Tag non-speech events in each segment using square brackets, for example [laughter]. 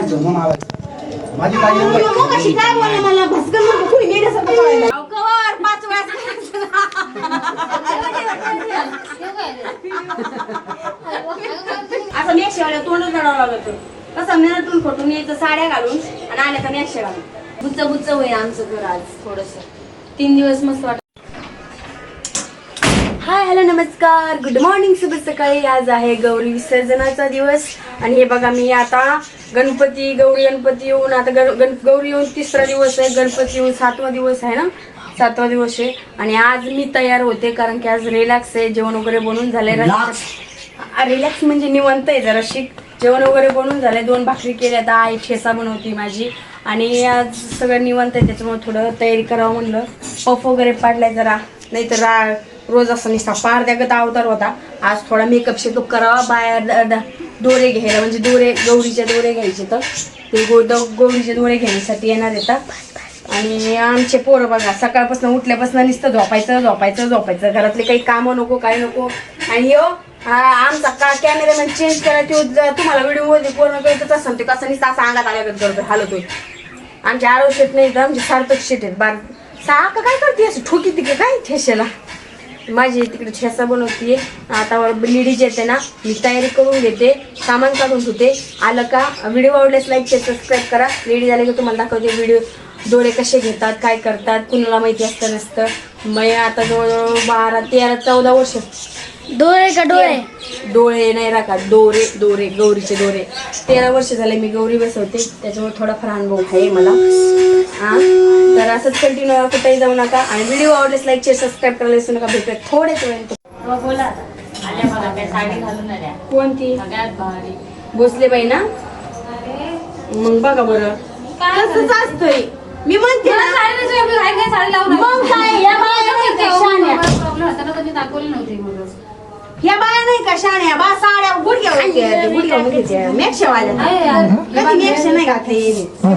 मारायचं मग मारायचं माझी काय बोलले मला? भस्कन म्हणतो कुणी मेल्यासारखं पळायला. कवर पाच असं मेक्षेवाल्या तोंड जडावं लागत कसं फोटून यायचं साड्या घालून आणि आल्या का मेक्षे घालून बुच्च बुच्च होईल आमचं घर आज थोडस. तीन दिवस मस्त वाटत. हाय हॅलो नमस्कार. गुड मॉर्निंग शुभ सकाळी. आज आहे गौरी विसर्जनाचा दिवस. आणि हे बघा मी आता गणपती गौरी गणपती येऊन आता गण गण गौरी येऊन तिसरा दिवस आहे. गणपती येऊन सातवा दिवस आहे ना? सातवा दिवस आहे. आणि आज मी तयार होते कारण की आज रिलॅक्स आहे. जेवण वगैरे बनवून झाले रिलॅक्स म्हणजे निवंत आहे जरा शिक जेवण वगैरे बनवून झालंय. दोन भाकरी केल्या तर आई ठेसा बनवती माझी. आणि आज सगळं निवंत आहे. त्याच्यामुळे थोडं तयारी करावं म्हणलं. पफ वगैरे पाडलाय जरा. नाहीतर रा रोज असं निसता पार त्यागत अवतार होता. आज थोडा मेकअप शेकअप करावा बाहेर द- द- दोरे घ्यायला. म्हणजे दोरे गौरीचे दोरे घ्यायचे तर. ते गो द- गौरीचे दोरे घेण्यासाठी येणार येतात आणि आमचे पोरं बघा सकाळपासून उठल्यापासून नुसतं झोपायचं झोपायचं झोपायचं. घरातले काही कामं नको काही नको. आणि हो आमचा का कॅमेरामॅन चेंज करा तुम्हाला व्हिडिओमध्ये पूर्ण कळतच असं ते कसं नुसतं असं अंगात आल्यागत करतो हालतोय. आमचे आरोग्य शेत नाही तर आमचे सार्थक शेट आहेत. बार साका काय करते असं ठोकी तिकडे काय ठेशेला? माझी तिकडे ठेसा बनवते आता लेडीज येते ना मी तयारी करून घेते सामान काढून ठेवते. आलं का व्हिडिओ आवडल्यास लाईक शेअर सबस्क्राईब करा. लेडीज आले की तुम्हाला दाखवते व्हिडिओ. डोळे कसे घेतात काय करतात कुणाला माहिती असतं नसतं. मी आता जवळजवळ बारा तेरा चौदा वर्ष. डोळे का डोळे? डोळे नाही राखत दोरे दोरे गौरीचे दोरे. तेरा वर्ष झाले मी गौरी बसवते त्याच्यामुळे थोडाफार अनुभव आहे मला. हा? तर असंच कंटिन्यू कुठेही जाऊ नका. आणि व्हिडिओ आवडल्यास लाईक शेअर सबस्क्राईब करायला विसरू नका. भेटूया थोडेच वेळ बोला. साडी घालून आल्या. कोणती? भोसले बाई ना? मग बघा बरं. तसंच असतंय मी म्हणते ना मग काय? या बाया नाही का? शाण्या? या बाया नाही का शाण्या? बा साड्या गुडघ्या गुडघ्या घेत्या मेक्षावाल्या कधी मेक्ष नाही घातलं येईल साड्या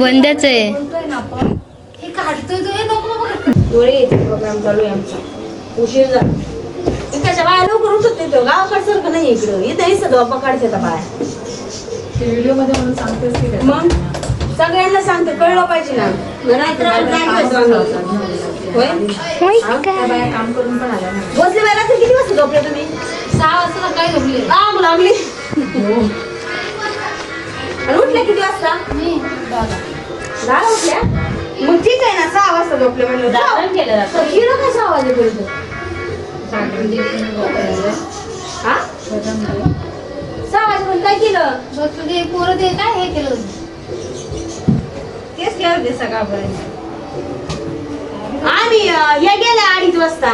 बंदच आहे. डोळे येते प्रोग्राम चालू आहे आमचा. उशीर झाला. त्याच्या बाया लवकर उठत नाही इकडं. इथं त्या बाया मग? सगळ्यांना सांगते. कळलं पाहिजे ना. काय? हा? बाई रात्री किती वाजता झोपले तुम्ही? आग लागली. आणि उठल्या किती वाजता? दहा उठल्या? मग ठीक आहे ना सहा वाजता झोपले म्हणलं जागरण केलं जातं. हिरो काय सहा वाजेपर्यंत? हा? सहा वाजेपर्यंत काय केलं? तेच केलं होते सकाळपर्यंत. आम्ही हे गेले अडीच वाजता.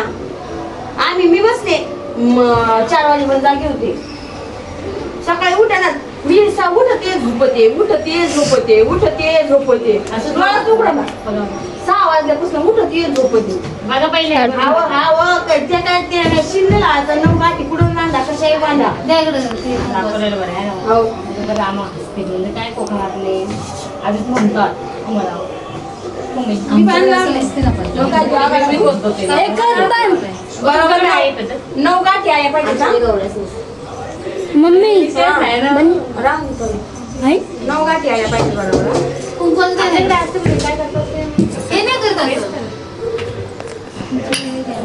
आम्ही मी बसले. म, चार वाजेपर्यंत जागे होते. सकाळी उठाना मी सा उठते झोपते उठते झोपते उठते झोपते. असं डोळ्यात उघडा ना. सहा वाजल्यापासून उठते झोपते. बघा पहिले. हाव हाव कडच्या काय ते शिंदे लावायचा नऊ गाठी कुठून बांधा कशाही बांधा आहे हो. आता रामा हॉस्पिटल काय कोकणातले आधीच म्हणतात आम्हाला मम्मी मी बांधला मग काय जॉब मी बोलतो ते. हे कर बांध. बरोबर आहे आहे. नऊ गाठी आल्या पाहिजे मम्मी. नऊ गाठी पाहिजे बरोबर?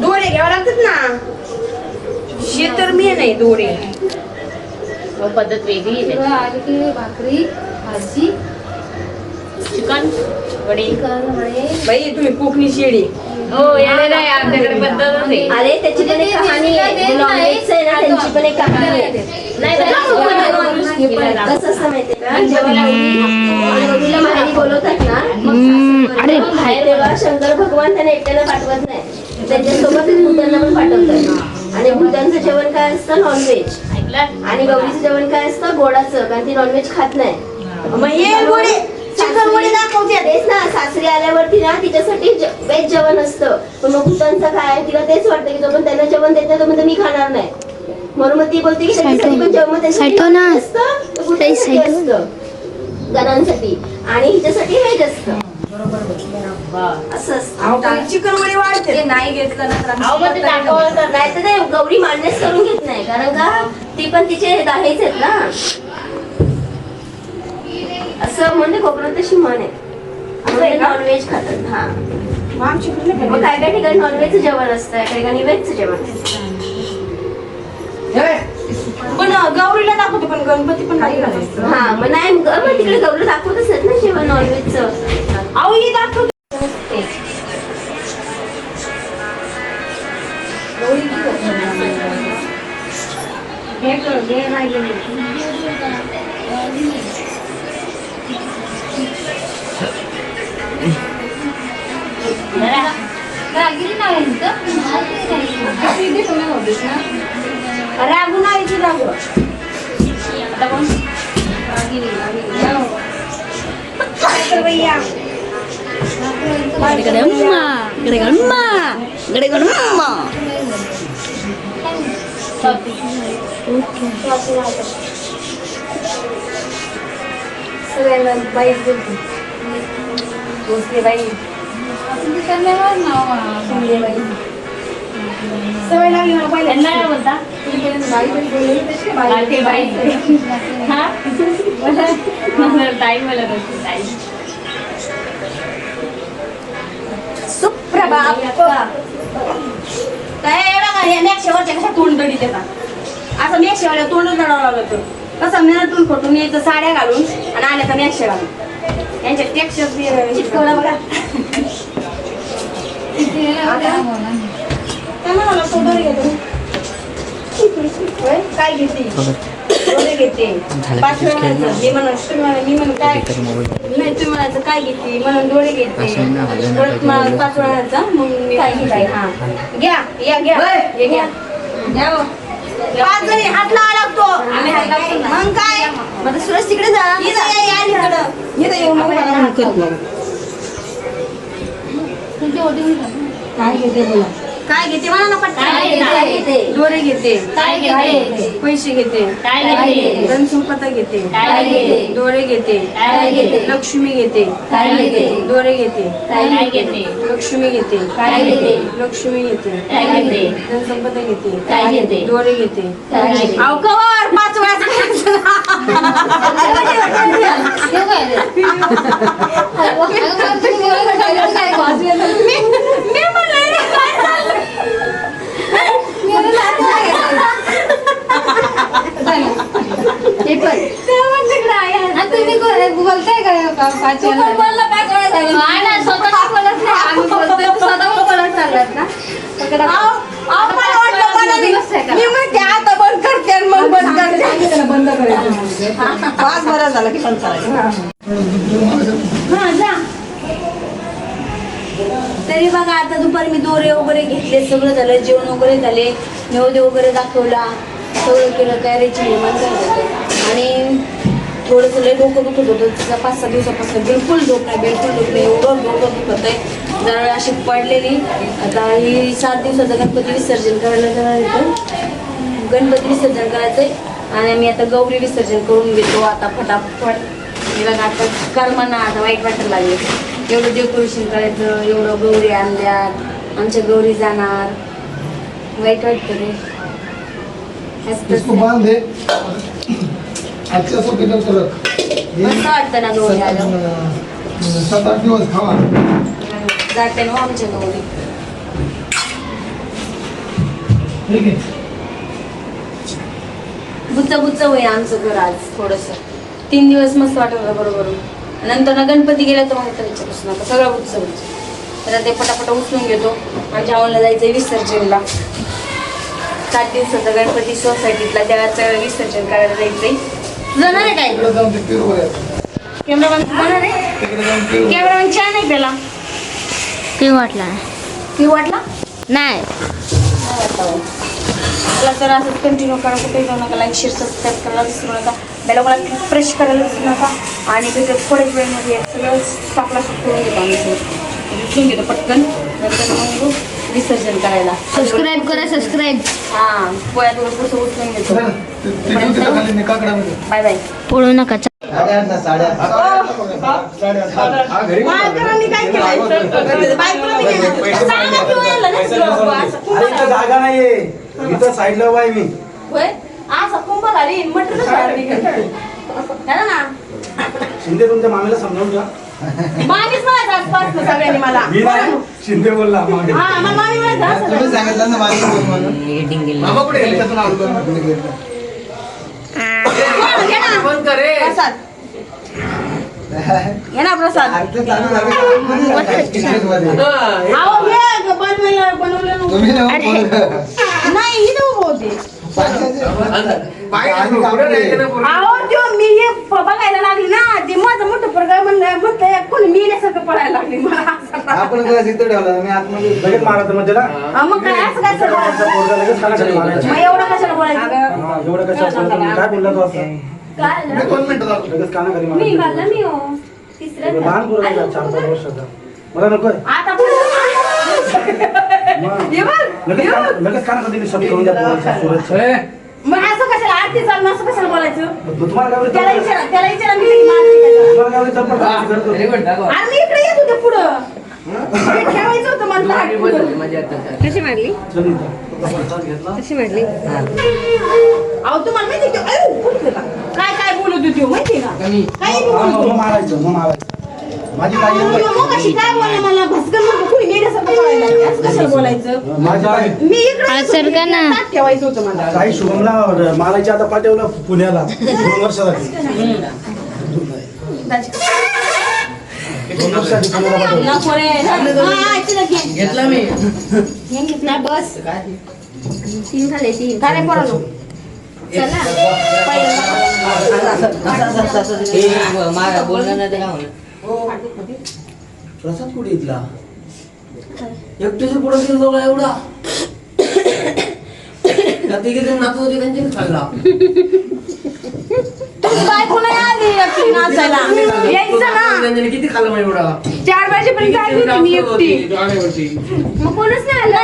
दोरे घ्यावं लागतात ना. हे तर मी नाही दोरे. व पद्धत वेगळी आहे. भाकरी भाजी. चिकन वडी. बाई तुम्ही कोकणी शेळी. हो येणे नाही आमच्याकडे पद्धतच आहे. अरे त्याची पण एक कहाणी आहे. नॉनव्हेज आहे ना त्यांची पण एक कहाणी आहे. कसं असतं बोलवतात ना अरे बाहेर तेव्हा शंकर भगवान त्यांना एकट्याला पाठवत नाही. त्यांच्यासोबत भूतांना पण पाठवतात. आणि भूतांचं जेवण काय असतं? नॉनव्हेज आणि गौरीचं जेवण काय असतं? गोडाचं कारण ती नॉनव्हेज खात नाही. मग हे गोडे वडे दाखवते. तेच ना सासरी आल्यावरती ना तिच्यासाठी व्हेज जेवण असतं. पण मग भूतांचं काय? तिला तेच वाटतं की जोपर्यंत त्यांना जेवण देत नाही तोपर्यंत मी खाणार नाही. म्हणून मग ती बोलते की त्यांच्यासाठी पण जेवण त्यांच्यासाठी ना. असतं सायटो. असतं. गणांसाठी आणि हिच्यासाठी व्हेज असतं. असं असतं. चिकन वडे वाढते. नाही घेतलं ते तर नाही तर ते गौरी मान्यच करून घेत नाही. कारण का? ती पण तिचे हेच आहेत ना. असं म्हणजे कोकणात तशी म्हण आहे? नॉनव्हेज खातात हा. मग नाही मग काय काय ठिकाणी नॉनव्हेजचं जेवण असतं काय ठिकाणी व्हेजचं जेवण असतं. पण गौरीला दाखवते पण गणपती पण नाही घालायचं हा मग नाही मग मग तिकडे गौरी दाखवतच आहेत ना जेवण नॉनव्हेजचं अहो ही दाखवते रागू नाही ती रागू सगळ्यांना बाई बोलते भोसले बाई शिंदे बाई सवय लागली मला पहिल्या त्यांना बाई. हा? मला ताई मला बोलते ताई. सुप्रभात काय बघा या मेक्षेवरच्या कशा तोंड दडी देतात असं मेक्षेवाल्या तोंड दडावं लागत कसं मेहनतून खोटून यायचं साड्या घालून आणि आल्या तर मेक्षे घालून? यांच्या टेक्स्चर चिटकवला बघा. काय म्हणाला तो दोरे घेतो? काय घेते? दोरे घेते. पाच वेळा म्हणायचं. मी म्हणून तुम्ही म्हणा मी म्हणून काय? नाही तुम्ही म्हणायचं काय घेते? म्हणून डोळे घेते. परत मला पाच वेळा म्हणायचं मग मी काय घेते? हा. घ्या या घ्या. हे घ्या. पाच जणी हात लावा लागतो. ना. मग काय? मग. सुरज तिकडे जा. इथं या, या इकडं. येऊ मला. नाही. काय घेते बोला. काय घेते मला ना पटकन. काय घेते? दोरे घेते काय घेते? पैसे घेते काय घेते? धनसंपदा घेते काय घेते? दोरे घेते काय घेते? लक्ष्मी घेते काय घेते? दोरे घेते काय घेते? लक्ष्मी घेते काय घेते? लक्ष्मी घेते काय घेते? धनसंपदा घेते काय घेते? दोरे घेते काय घेते? अहो कवर पाच मी म्हणते आता बंद करते आणि मग बंद करते बंद करायचं पाच बरा झाला की बंद करायचं तरी बघा आता दुपारी मी दोरे वगैरे घेतले सगळं झालं जेवण वगैरे झाले नैवेद्य वगैरे दाखवला सगळं केलं तयारीची निर्माण झालं. आणि थोडंसं लय डोकं दुखत होतं तिचा पाच सहा दिवसापासून बिलकुल झोप नाही बिलकुल डोकं नाही एवढं डोकं दुखत आहे जरा वेळ अशी पडलेली. आता ही सात दिवसाचं गणपती विसर्जन करायला जाणार गणपती विसर्जन करायचंय. आणि आम्ही आता गौरी विसर्जन करून घेतो आता फटाफट. बघा आता कर्मांना आता वाईट वाटायला लागले. एवढं डेकोरेशन करायचं एवढं गौरी आणल्यात आमच्या गौरी जाणार. वाईट वाटतं रे. मस्त वाटतं ना गौरी आलं सात सात आठ दिवस खावा. जाते ना हो आमच्या गौरी. ठीक आहे. बुच्च बुच्च होईल आमचं घर आज थोडस. तीन दिवस मस्त वाटत होतं बरोबर. नंतर ना गणपती गेला तर मग तर विचारूच नका सगळं बुच्च बुच्च तर ते पटापट उचलून घेतो. आमच्या आवडला जायचं विसर्जनला. सात दिवसाचा गणपती सोसायटीतला त्याचं विसर्जन करायला जायचंय. जाणार आहे काय. कॅमेरामॅन जाणार आहे. कॅमेरामॅन छान आहे त्याला. ते वाटला. ती वाटला? नाही. चला तर असंच कंटिन्यू करा. कुठेही जाऊ नका. लाईक शेअर सबस्क्राईब करायला विसरू नका. बेलवाला फ्रेश करायला विसरू नका. आणि तिथे थोड्याच वेळेमध्ये सगळं टाकला करून घेतो आम्ही सगळं. उचलून घेतो पटकन. नंतर मग विसर्जन करायला. सबस्क्राईब करा सबस्क्राईब हां पोळ्यात थोडंसं उचलून घेतो. बाय बाय पळू नका. साडेआठ ना, साडेआठ. साडेआठ. हा, घरी कोण अरे इथं जागा नाहीये इथं साईडला उभा आहे मी शिंदे तुमच्या मामीला समजावून घ्या सगळ्यांनी मला. मी नाही. शिंदे बोलला मागे हा मला मामी सांगितलं ना माझी बोल म्हणून. मीटिंग गेली? मामा कुठे गेले? त्यातून आलो दोन मिनिटं गेले. घे [laughs] घे ना प्रसाद. नाही इथं उभं होते आणि कापडे. अहो त्यो मी हे बघायला लागली ना ते माझं मोठं पोरगं म्हणलं म्हणतंय कोणी मेल्यासारखं पडायला लागली. मला असं. आपण ग्लास इथं ठेवला मी आतमध्ये लगेच म्हणजे ना अहो, मग काय असं काय. मग एवढं कशाला बोलायचं? हा, एवढं कशाला? काय बोलला तो आता मी दोन मिनिटं झालो. लगेच कानाखाली मी मारायचं. घाललं मी हो तिसऱ्या लहान पोरगा आहे, चार पाच वर्षाचा मला नकोय आता पुढं- मग बघ, लगेच बघ. कान- लगेच कानाखाली शब्द करून द्या पोराचा, सुरजचा. मग असं कशाला आरती चालू असं कशाला बोलायचं तू- तुम्हाला काय बोलतो? त्याला विचारा त्याला विचारा मी किती मारते त्याला. तुम्हाला काय बोलतो? चप्पल करतो. अरे मी इकडे येत होते पुढं हे ठेवायचं होतं मला. चल इथं. चल, घेतला. अहो तुम्हाला माहिती आहे का? काय काय बोलत होती हो, माहिती आहे का काय बी हा, बोलत होती. मारायचं मग मारायचं माझी ताई अहो, आहे. मग कशी काय बोलला मला भस्कन नको कुणी नेण्यासारखं पळायला लागली. असं कशाला बोलायचं माझी ताई मी इकडे हा, सर का ना? ताट ठेवायचं होतं मला काही शुभमला मारायची आता पाठवलं पुण्याला दोन वर्षासाठी [laughs] घेतला मी घे, घे. नाही, बस तीन झाले तीन काय रे पोरांनो? चला पहिल्यांदा मारा बोलणं नाही ते काय म्हणलं प्रसाद कुठे इथला एकटेच पुढे गेलो का एवढा त्या तिघे जण नाचत होते त्यांचे खाल्ला तुझी बायको नाही आली एकटी नाचायला यायचं ना. किती खाल्लं मग एवढा? चार वाजेपर्यंत आली होती मी एकटी. मग कोणच नाही आलं.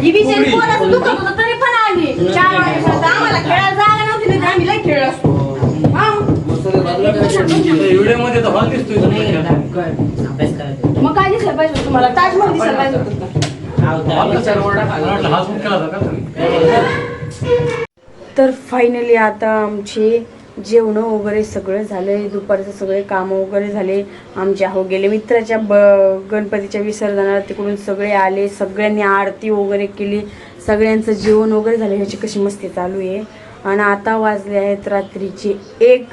ही बिचारी कोणाचं दुखत होतं तरी पण आली. चार वाजेपर्यंत आम्हाला खेळायला जागा नव्हती नाही तर आम्ही लई खेळ असतो. हा. व्हिडिओमध्ये तर हॉल दिसतोय तुमच्या. अभ्यास करायचा मग काय दिसलं पाहिजे होतं तुम्हाला? ताजमहल दिसलं पाहिजे होतं. का? मला वाटलं हा शूट केला होता का तुम्ही? तर फायनली आता आमचे जेवणं वगैरे सगळं झालं दुपारचं सगळे कामं वगैरे झाले. आमच्या हो गेले मित्राच्या ब गणपतीच्या विसर्जनाला तिकडून सगळे आले सगळ्यांनी आरती वगैरे केली. सगळ्यांचं जेवण वगैरे झालं ह्याची कशी मस्ती चालू आहे. आणि आता वाजले आहेत रात्रीचे एक.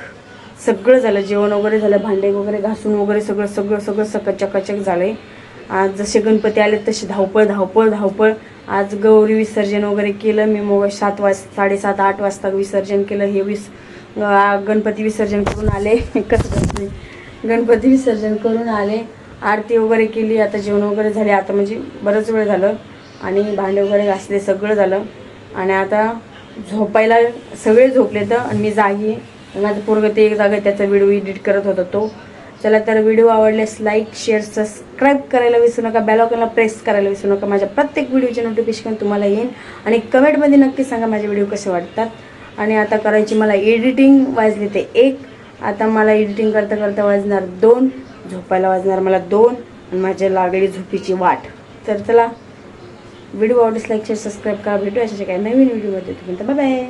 सगळं झालं जेवण वगैरे झालं भांडे वगैरे घासून वगैरे सगळं सगळं सगळं सकचकचक झालं आहे आज जसे गणपती आले तसे धावपळ धावपळ धावपळ. आज गौरी विसर्जन वगैरे केलं मी मग सात वाज साडेसात आठ वाजता विसर्जन केलं हे विस गणपती विसर्जन करून आले. कसं गणपती विसर्जन करून आले. आरती वगैरे केली. आता जेवण वगैरे झाले. आता म्हणजे बरंच वेळ झालं. आणि भांडे वगैरे घासले. सगळं झालं. आणि आता झोपायला सगळे झोपले तर आणि मी जागी माझं पोरगं ते एक जागा त्याचा व्हिडिओ एडिट करत होता तो. चला तर व्हिडिओ आवडल्यास लाईक शेअर सबस्क्राईब करायला विसरू नका. बॅलॉकनला प्रेस करायला विसरू नका. माझ्या प्रत्येक व्हिडिओचे नोटिफिकेशन तुम्हाला येईल. आणि कमेंटमध्ये नक्की सांगा माझे व्हिडिओ कसे वाटतात. आणि आता करायची मला एडिटिंग वाजली ते एक. आता मला एडिटिंग करता करता वाजणार दोन. झोपायला वाजणार मला दोन. आणि माझ्या लागली झोपीची वाट. तर चला व्हिडिओ आवडीस लाईक शेअर सबस्क्राईब करा. भेटू अशा काही नवीन व्हिडिओमध्ये तुम्ही तर बाय